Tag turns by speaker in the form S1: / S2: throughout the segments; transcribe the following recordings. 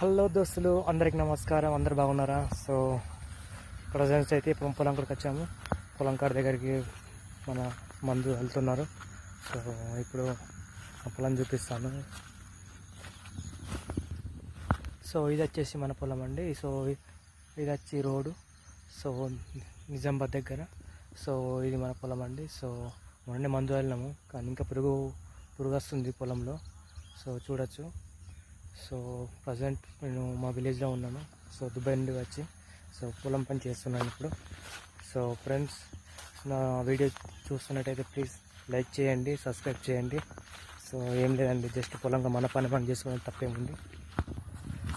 S1: Hello దోస్తులు అందరికి నమస్కారం అందరు బాగున్నారా? సో ప్రజెంట్స్ అయితే ఇప్పుడు పొలం కాడికి వచ్చాము. పొలం కాడ దగ్గరికి మన మందు వెళ్తున్నారు. సో ఇప్పుడు ఆ పొలం చూపిస్తాను. సో ఇది వచ్చేసి మన పొలం అండి. సో ఇది వచ్చి రోడ్డు. సో నిజామాబాద్ దగ్గర. సో ఇది మన పొలం అండి. సో మొన్నే మందు వెళ్ళినాము కానీ ఇంకా పురుగు పురుగు వస్తుంది పొలంలో. సో చూడొచ్చు. సో ప్రజెంట్ నేను మా విలేజ్లో ఉన్నాను. సో దుబాయ్ నుండి వచ్చి సో పొలం పని చేస్తున్నాను ఇప్పుడు. సో ఫ్రెండ్స్ నా వీడియో చూస్తున్నట్టయితే ప్లీజ్ లైక్ చేయండి సబ్స్క్రైబ్ చేయండి. సో ఏం లేదండి జస్ట్ పొలంగా మన పని పని చేసుకోవడం తప్పేముంది.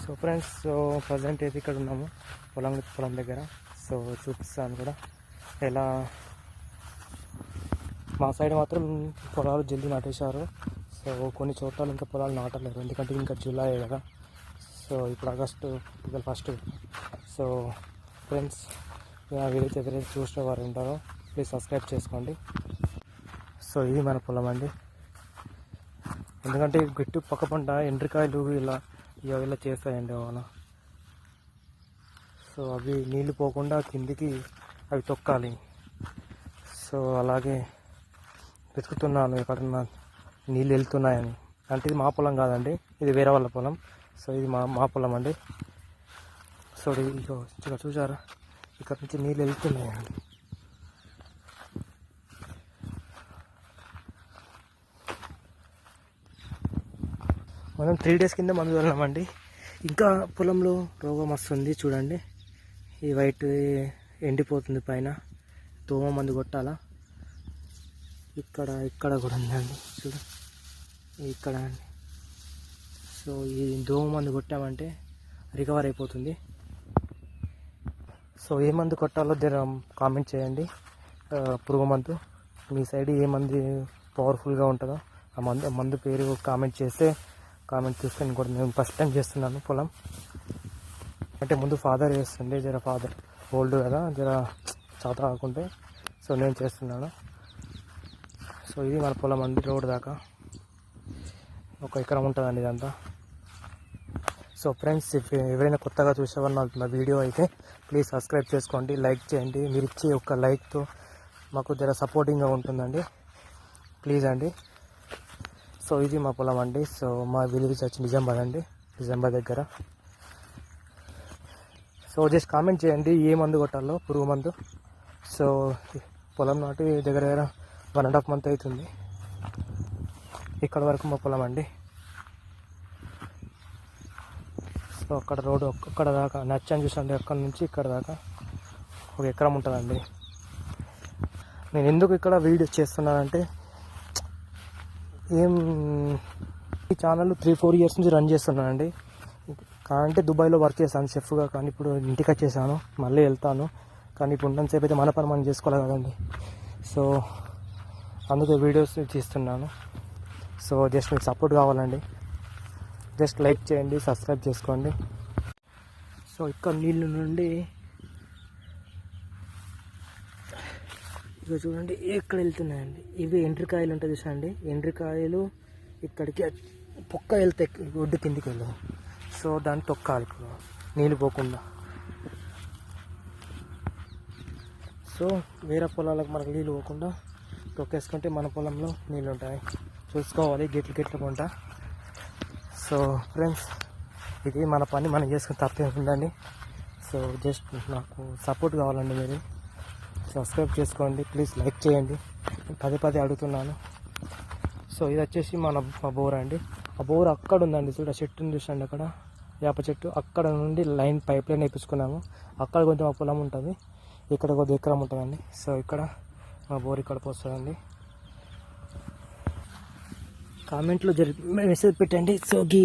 S1: సో ఫ్రెండ్స్ సో ప్రజెంట్ అయితే ఇక్కడ ఉన్నాము పొలం పొలం దగ్గర. సో చూపిస్తాను కూడా. ఎలా మా సైడ్ మాత్రం పొలాలు జల్దీ నాటేశారు. సో కొన్ని చోట్ల ఇంకా పొలాలు నాటలేరు. ఎందుకంటే ఇంకా జూలై కదా. సో ఇప్పుడు ఆగస్టు ఇంకా ఫస్ట్. సో ఫ్రెండ్స్ ఆ ఎవరైతే చూసిన వారు ఉంటారో ప్లీజ్ సబ్స్క్రైబ్ చేసుకోండి. సో ఇది మన పొలం అండి. ఎందుకంటే గట్టి పక్క పంట ఎండ్రికాయలు ఇలా ఇవి ఇలా చేస్తాయండి వాళ్ళ సో అవి నీళ్ళు పోకుండా కిందికి అవి తొక్కాలి. సో అలాగే వెతుకుతున్నాను ఎక్కడన్నా. నీళ్ళు వెళ్తున్నాయని. అంటే ఇది మా పొలం కాదండి ఇది వేరే వాళ్ళ పొలం. సో ఇది మా మా పొలం అండి. సో ఇది ఇగో ఇక్కడ చూసారా ఇక్కడ నుంచి నీళ్ళు వెళ్తున్నాయండి. మనం త్రీ డేస్ కింద మందు వెళ్ళామండి ఇంకా పొలంలో రోగం వస్తుంది చూడండి. ఈ వైట్ ఎండిపోతుంది పైన. దోమ మందు కొట్టాలా? ఇక్కడ ఇక్కడ కూడా ఉందండి. చూడండి ఇక్కడ సో ఈ దోమ మందు కొట్టామంటే రికవర్ అయిపోతుంది. సో ఏ మందు కొట్టాలో దగ్గర కామెంట్ చేయండి. పురుగు మందు. మీ సైడ్ ఏ మంది పవర్ఫుల్గా ఉంటుందో ఆ మందు మందు పేరు కామెంట్ చేస్తే కామెంట్ చేస్తే నేను కూడా నేను ఫస్ట్ టైం చేస్తున్నాను పొలం. అంటే ముందు ఫాదర్ చేస్తుండే జర ఫాదర్ ఓల్డ్ కదా జర చాత కాకుంటే. సో నేను చేస్తున్నాను. సో ఇది మన పొలం అండి రోడ్ దాకా. ఒక ఎకరం ఉంటుందండి ఇదంతా. సో ఫ్రెండ్స్ ఎవరైనా కొత్తగా చూసేవారు నా వీడియో అయితే ప్లీజ్ సబ్స్క్రైబ్ చేసుకోండి లైక్ చేయండి. మీరు ఇచ్చే ఒక లైక్తో మాకు జర సపోర్టింగ్గా ఉంటుందండి. ప్లీజ్ అండి. సో ఇది మా పొలం అండి. సో మా విలేజ్ వచ్చి నిజామాబాద్ అండి. నిజామాబాద్ దగ్గర. సో జస్ట్ కామెంట్ చేయండి ఏ మందు కొట్టాలో పురుగు మందు. సో పొలం నాటి దగ్గర దగ్గర వన్ అండ్ హాఫ్ మంత్ అవుతుంది. ఇక్కడ వరకు మా పొలం అండి సో అక్కడ రోడ్డు అక్కడ దాకా నచ్చని చూసండి అక్కడ నుంచి ఇక్కడ దాకా ఒక ఎకరం ఉంటుందండి. నేను ఎందుకు ఇక్కడ వీడియో చేస్తున్నానంటే ఏం ఈ ఛానల్ త్రీ ఫోర్ ఇయర్స్ నుంచి రన్ చేస్తున్నానండి. అంటే దుబాయ్లో వర్క్ చేశాను షెఫ్గా కానీ ఇప్పుడు ఇంటికి వచ్చేసాను మళ్ళీ వెళ్తాను. కానీ ఇప్పుడు ఉన్నంతసేపు అయితే మన పని మనం చేసుకోవాలి కదండి. సో అందుకే వీడియోస్ తీస్తున్నాను. సో జస్ట్ మీకు సపోర్ట్ కావాలండి. జస్ట్ లైక్ చేయండి సబ్స్క్రైబ్ చేసుకోండి. సో ఇక్కడ నీళ్ళు నుండి ఇక చూడండి ఎక్కడ వెళ్తున్నాయండి? ఇవి ఎండ్రికాయలు ఉంటాయి చూసండి ఎండ్రికాయలు ఇక్కడికి పొక్క వెళ్తే ఒడ్డు కిందికి వెళ్ళవు. సో దాన్ని తొక్కాలి ఇప్పుడు నీళ్ళు పోకుండా. సో వేరే పొలాలకు మనకు నీళ్ళు పోకుండా తొక్కేసుకుంటే మన పొలంలో నీళ్ళు ఉంటాయి. చూసుకోవాలి గిట్లు గిట్లు సో ఫ్రెండ్స్ ఇది మన పని మనం చేసుకుని తప్పే ఉందండి. సో జస్ట్ నాకు సపోర్ట్ కావాలండి మీరు. సబ్స్క్రైబ్ చేసుకోండి ప్లీజ్ లైక్ చేయండి. పదే పదే అడుగుతున్నాను. సో ఇది వచ్చేసి మన మా బోర్ అండి. ఆ బోర్ అక్కడ ఉందండి చూడ చెట్టుని చూసండి అక్కడ. వేప చెట్టు అక్కడ నుండి లైన్ పైప్ లైన్ వేపించుకున్నాము. అక్కడ కొంచెం మా పొలం ఉంటుంది ఇక్కడ కొద్ది ఎకరం ఉంటుందండి. సో ఇక్కడ మా బోర్ ఇక్కడ పోస్తుందండి. కామెంట్లో జరి మెసేజ్ పెట్టండి. సో గీ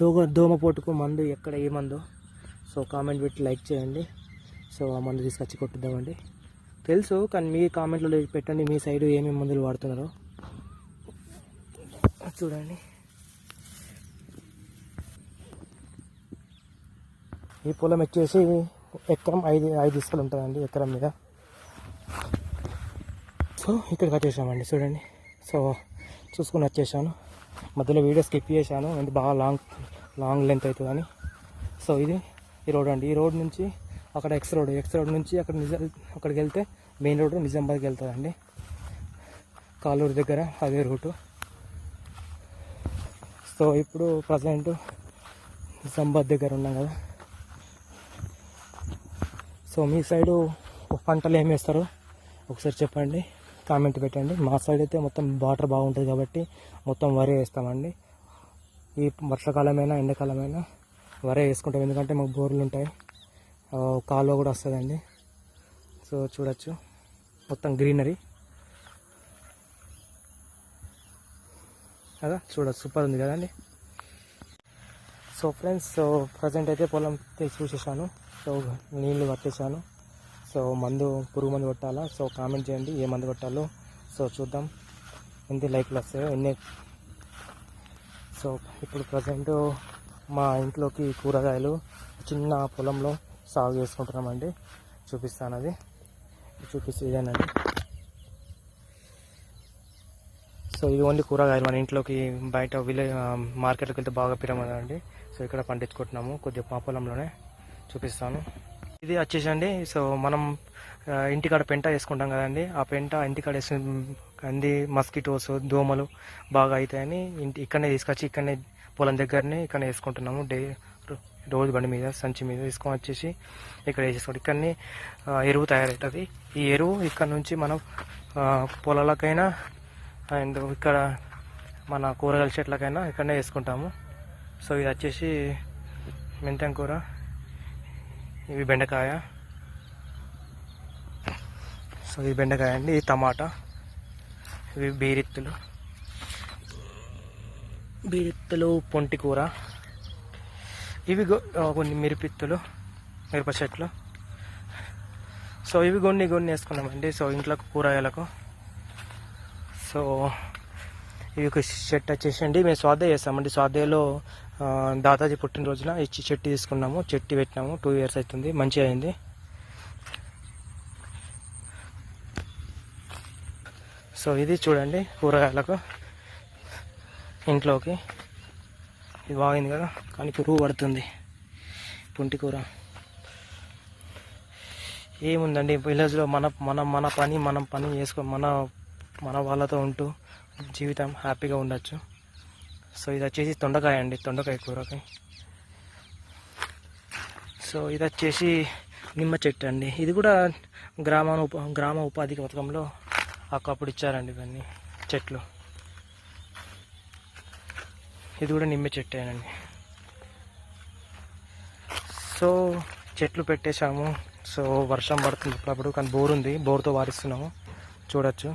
S1: దోమ దోమపోటుకు మందు ఎక్కడ ఏ మందు? సో కామెంట్ పెట్టి లైక్ చేయండి. సో ఆ మందు తీసుకొచ్చి కొట్టిద్దామండి తెలుసు కానీ మీ కామెంట్లో పెట్టండి. మీ సైడ్ ఏమేమి మందులు వాడుతున్నారో. చూడండి. ఈ పొలం వచ్చేసి ఎకరం ఐదు ఐదు ఇసుకలు ఉంటుందండి ఎకరం మీద. సో ఇక్కడికి వచ్చేసామండి. చూడండి. సో చూసుకుని వచ్చేసాను. మధ్యలో వీడియో స్కిప్ చేశాను. అంటే బాగా లాంగ్ లాంగ్ లెంత్ అవుతుందని. సో ఇది ఈ రోడ్ అండి. ఈ రోడ్ నుంచి అక్కడ ఎక్స్ రోడ్ ఎక్స్ రోడ్ నుంచి అక్కడ నిజాం అక్కడికి వెళ్తే మెయిన్ రోడ్ నిజామాబాద్కి వెళ్తుందండి. కాలూరు దగ్గర అదే రూటు. సో ఇప్పుడు ప్రజెంట్ నిజామాబాద్ దగ్గర ఉన్నాం కదా. సో మీ సైడు పంటలు ఏం వేస్తారు ఒకసారి చెప్పండి. కామెంట్ పెట్టండి. మా సైడ్ అయితే మొత్తం వాటర్ బాగుంటుంది కాబట్టి మొత్తం వరి వేస్తామండి. ఈ వర్షాకాలమైనా ఎండాకాలమైనా వరే వేసుకుంటాం. ఎందుకంటే మాకు బోర్లు ఉంటాయి. కాలువ కూడా వస్తుందండి. సో చూడొచ్చు. మొత్తం గ్రీనరీ కదా చూడొచ్చు. సూపర్ ఉంది కదండి. సో ఫ్రెండ్స్ సో ప్రజెంట్ అయితే పొలం తీసి చూసేసాను. సో నీళ్ళు పట్టేశాను సో మందు పురుగు మందు కొట్టాలా? సో కామెంట్ చేయండి ఏ మందు కొట్టాలో. సో చూద్దాం. ఎన్ని లైక్లు వస్తాయో ఎన్ని? సో ఇప్పుడు ప్రజెంట్ మా ఇంట్లోకి కూరగాయలు చిన్న పొలంలో సాగు చేసుకుంటున్నామండి. చూపిస్తాను అది. చూపిస్తే ఇదేనండి. సో ఇది ఓన్లీ కూరగాయలు మన ఇంట్లోకి బయట విలేజ్ మార్కెట్కి వెళ్తే బాగా పిరమదండి సో ఇక్కడ పండించుకుంటున్నాము. కొద్దిగా మా పొలంలోనే చూపిస్తాను. ఇది వచ్చేసండి. సో మనం ఇంటికాడ పెంట వేసుకుంటాం కదండి. ఆ పెంట ఇంటికాడ వేసి అంది మస్కిటోస్ దోమలు బాగా అవుతాయని ఇంటి ఇక్కడనే తీసుకొచ్చి ఇక్కడనే పొలం దగ్గరనే ఇక్కడ వేసుకుంటున్నాము. డే రోజు బండి మీద సంచి మీద తీసుకొని వచ్చేసి ఇక్కడ వేసేసుకోండి. ఇక్కడనే ఎరువు తయారవుతుంది ఈ ఎరువు ఇక్కడ నుంచి మనం పొలాలకైనా అండ్ ఇక్కడ మన కూరగాయల చెట్లకైనా ఇక్కడనే వేసుకుంటాము. సో ఇది వచ్చేసి మెంతం కూర. ఇవి బెండకాయ. సో ఇది బెండకాయ అండి ఇది టమాటా ఇవి బీరిత్తులు. బీరిత్తులు పొంటి కూర. ఇవి కొన్ని మిరిపిత్తులు మిరప చెట్లు. సో ఇవి కొన్ని కొన్ని వేసుకున్నామండి సో ఇంట్లో కూరగాయలకు. సో ఇవి ఒక షర్ట్ వచ్చేసండి మేము స్వాధ్యాయ చేస్తామండి స్వాధ్యాయలో దాదాజీ పుట్టినరోజున ఇచ్చి చెట్టు తీసుకున్నాము. చెట్టు పెట్టినాము. టూ ఇయర్స్ అవుతుంది. మంచిగా అయింది. సో ఇది చూడండి కూరగాయలకు ఇంట్లోకి. ఇది బాగుంది కదా. కానీ పురుగు పడుతుంది. పుంటి కూర. ఏముందండి? విలేజ్లో మన మన మన పని మనం పని చేసుకో మన మన వాళ్ళతో ఉంటూ జీవితం హ్యాపీగా ఉండొచ్చు. సో ఇది వచ్చేసి తొండకాయ అండి తొండకాయ కూరకాయ సో ఇది వచ్చేసి నిమ్మ చెట్టు అండి. ఇది కూడా గ్రామాను ఉప గ్రామ ఉపాధి పథకంలో అప్పుడు ఇచ్చారండి ఇవన్నీ చెట్లు. ఇది కూడా నిమ్మ చెట్టేనండి. సో చెట్లు పెట్టేశాము. సో వర్షం పడుతుంది అప్పుడప్పుడు కానీ బోర్ ఉంది. బోర్తో వారిస్తున్నాము. చూడొచ్చు.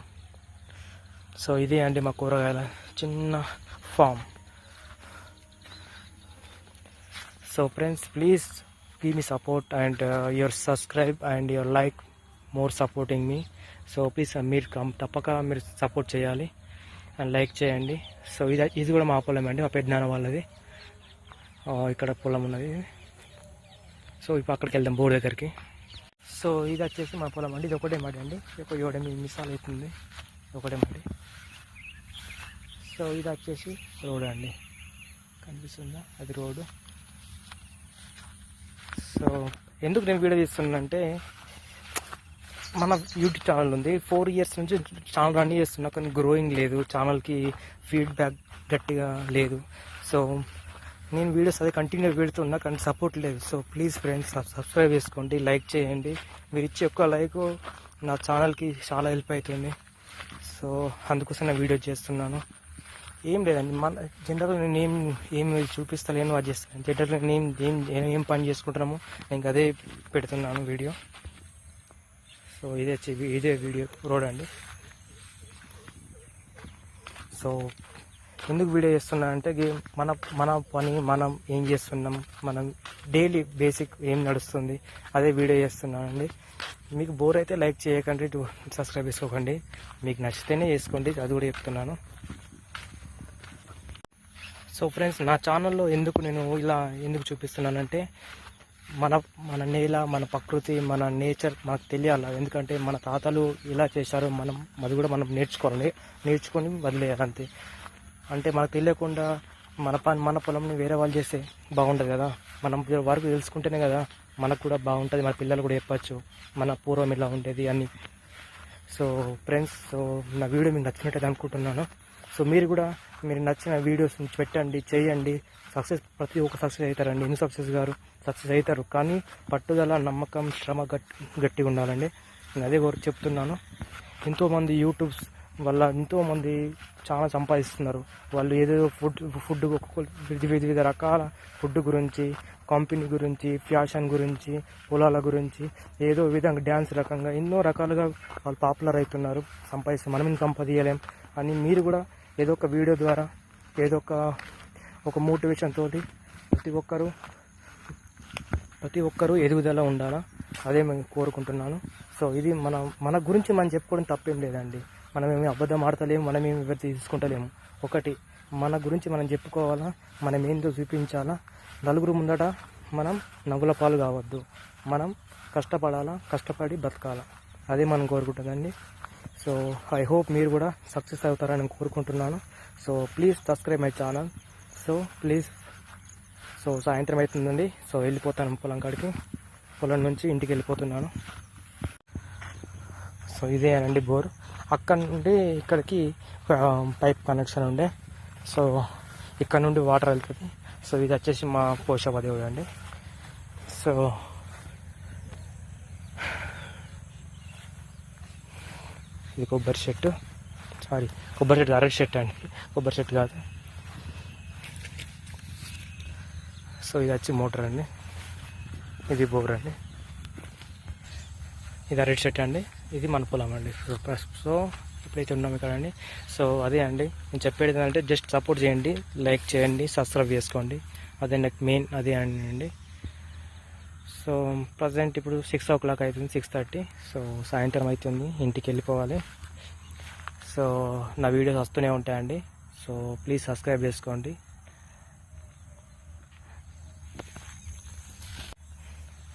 S1: సో ఇది అండి మా కూరగాయల చిన్న farm. So friends please give me support and your subscribe and your like more supporting me so please మీరు కం- తప్పక మీరు సపోర్ట్ చేయాలి. అండ్ లైక్ చేయండి. సో ఇది ఇది కూడా మా పొలం అండి. మా పెద్దనాన్న వాళ్ళది. ఇక్కడ పొలం ఉన్నది. సో ఇప్పుడు అక్కడికి వెళ్దాం బోర్డు దగ్గరికి. సో ఇది వచ్చేసి మా పొలం అండి. ఇది ఒకటే మాడి అండి. ఒక ఏడు ఎనిమిది అవుతుంది. ఒకటే మాడి. సో ఇది వచ్చేసి రోడ్ అండి. కనిపిస్తుందా? అది రోడ్డు. సో ఎందుకు నేను వీడియో తీస్తున్నానంటే మన యూట్యూబ్ ఛానల్ ఉంది. ఫోర్ ఇయర్స్ నుంచి ఛానల్ రన్ చేస్తున్నా కానీ గ్రోయింగ్ లేదు. ఛానల్కి ఫీడ్బ్యాక్ గట్టిగా లేదు. సో నేను వీడియోస్ అదే కంటిన్యూ పెడుతున్నా కానీ సపోర్ట్ లేదు. సో ప్లీజ్ ఫ్రెండ్స్ సబ్స్క్రైబ్ చేసుకోండి లైక్ చేయండి. మీరు ఇచ్చే ఒక్క లైక్ నా ఛానల్కి చాలా హెల్ప్ అవుతుంది. సో అందుకోసం నేను వీడియో చేస్తున్నాను. ఏం లేదండి. మన జనరల్ నేను ఏం ఏం చూపిస్తలేను అది చేస్తాను జనరల్ నేను ఏం ఏం పని చేసుకుంటున్నాము నేను అదే పెడుతున్నాను వీడియో. సో ఇదే ఇదే వీడియో రోడ్ అండి. సో ఎందుకు వీడియో చేస్తున్నా అంటే మన మన పని మనం ఏం చేస్తున్నాం మనం డైలీ బేసిక్ ఏం నడుస్తుంది అదే వీడియో చేస్తున్నానండి మీకు బోర్ అయితే లైక్ చేయకండి సబ్స్క్రైబ్ చేసుకోకండి. మీకు నచ్చితేనే చేసుకోండి అది కూడా చెప్తున్నాను. సో ఫ్రెండ్స్ నా ఛానల్లో ఎందుకు నేను ఇలా ఎందుకు చూపిస్తున్నానంటే మన మన నేల మన ప్రకృతి మన నేచర్ మనకు తెలియాలి? ఎందుకంటే మన తాతలు ఇలా చేశారు మనం అది కూడా మనం నేర్చుకోవాలి నేర్చుకొని వదిలేయాలి అంతే. అంటే మనకు తెలియకుండా మన పని మన పొలంని వేరే వాళ్ళు చేస్తే బాగుంటుంది కదా? మనం వరకు తెలుసుకుంటేనే కదా మనకు కూడా బాగుంటుంది మన పిల్లలు కూడా చెప్పచ్చు మన పూర్వం ఇలా ఉండేది అని. సో ఫ్రెండ్స్ సో నా వీడియో మీకు నచ్చినట్టు అనుకుంటున్నాను. సో మీరు కూడా మీరు నచ్చిన వీడియోస్ పెట్టండి చేయండి. సక్సెస్ ప్రతి ఒక్క సక్సెస్ అవుతారండి. ఎన్ని సక్సెస్ గారు సక్సెస్ అవుతారు. కానీ పట్టుదల నమ్మకం శ్రమ గట్టి గట్టిగా ఉండాలండి. నేను అదే కోరు చెప్తున్నాను. ఎంతోమంది యూట్యూబ్స్ వల్ల ఎంతోమంది చాలా సంపాదిస్తున్నారు. వాళ్ళు ఏదేదో ఫుడ్ ఫుడ్ వివిధ వివిధ రకాల ఫుడ్ గురించి కంపెనీ గురించి ఫ్యాషన్ గురించి పొలాల గురించి ఏదో విధంగా డ్యాన్స్ రకంగా ఎన్నో రకాలుగా వాళ్ళు పాపులర్ అవుతున్నారు. సంపాదిస్తే మనం సంపాదించలేం అని మీరు కూడా ఏదో ఒక వీడియో ద్వారా ఏదో ఒక ఒక మోటివేషన్ తోటి ప్రతి ఒక్కరూ ప్రతి ఒక్కరూ ఎదుగుదల ఉండాలా? అదే మేము కోరుకుంటున్నాను. సో ఇది మన మన గురించి మనం చెప్పుకోవడం తప్పేం లేదండి. మనం ఏమి అబద్ధం ఆడతలేము మనం ఏమి ఎవరు తీసుకుంటలేము. ఒకటి మన గురించి మనం చెప్పుకోవాలా? మనం ఏందో చూపించాలా? నలుగురు ముందట మనం నవ్వుల పాలు కావద్దు. మనం కష్టపడాలా? కష్టపడి బతకాలా? అదే మనం కోరుకుంటుందండి సో ఐ హోప్ మీరు కూడా సక్సెస్ అవుతారని కోరుకుంటున్నాను. So please subscribe my channel. So please. So సాయంత్రం అవుతుందండి సో వెళ్ళిపోతాను పొలం కాడికి. పొలం నుంచి ఇంటికి వెళ్ళిపోతున్నాను. సో ఇదే అండి బోర్. అక్కడ నుండి ఇక్కడికి పైప్ కనెక్షన్ ఉండే. సో ఇక్కడ నుండి వాటర్ వెళ్తుంది. సో ఇది వచ్చేసి మా పోషపదేవుడు అండి. సో ఇది కొబ్బరి చెట్టు. సారీ కొబ్బరి చెట్టు అరటి చెట్టు అండి. కొబ్బరి చెట్టు కాదు. సో ఇది వచ్చి మోటార్ అండి. ఇది బోర్ అండి. ఇది అరటి చెట్టు అండి. ఇది మన పొలం అండి. సో ఎప్పుడైతే సో ఇప్పుడైతే ఉన్నాం ఇక్కడ అండి. సో అదే అండి. నేను చెప్పేది ఏంటంటే జస్ట్ సపోర్ట్ చేయండి లైక్ చేయండి సబ్స్క్రైబ్ చేసుకోండి. అదే నాకు మెయిన్ అదే అండి. సో ప్రజెంట్ ఇప్పుడు సిక్స్ ఓ క్లాక్ అవుతుంది సిక్స్ థర్టీ. సో సాయంత్రం అవుతుంది ఇంటికి వెళ్ళిపోవాలి. సో నా వీడియోస్ వస్తూనే ఉంటాయండి. సో ప్లీజ్ సబ్స్క్రైబ్ చేసుకోండి.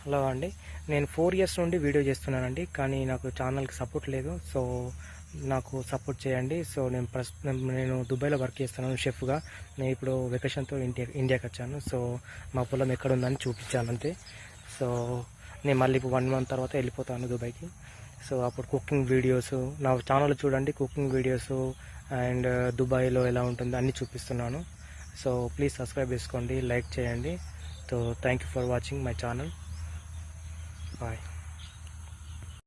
S1: హలో అండి. నేను ఫోర్ ఇయర్స్ నుండి వీడియో చేస్తున్నానండి కానీ నాకు ఛానల్కి సపోర్ట్ లేదు. సో నాకు సపోర్ట్ చేయండి. సో నేను ప్రస్ నేను దుబాయ్లో వర్క్ చేస్తున్నాను షెఫ్గా. నేను ఇప్పుడు వెకేషన్తో ఇండియా ఇండియాకి వచ్చాను. సో మా పొలం ఎక్కడ ఉందని చూపించాలంతే. సో నేను మళ్ళీ ఇప్పుడు వన్ మంత్ తర్వాత వెళ్ళిపోతాను దుబాయ్కి. సో అప్పుడు కుకింగ్ వీడియోస్ నా ఛానల్ చూడండి కుకింగ్ వీడియోస్ అండ్ దుబాయ్లో ఎలా ఉంటుందో అన్నీ చూపిస్తున్నాను. సో ప్లీజ్ సబ్స్క్రైబ్ చేసుకోండి లైక్ చేయండి. So thank you for watching my channel bye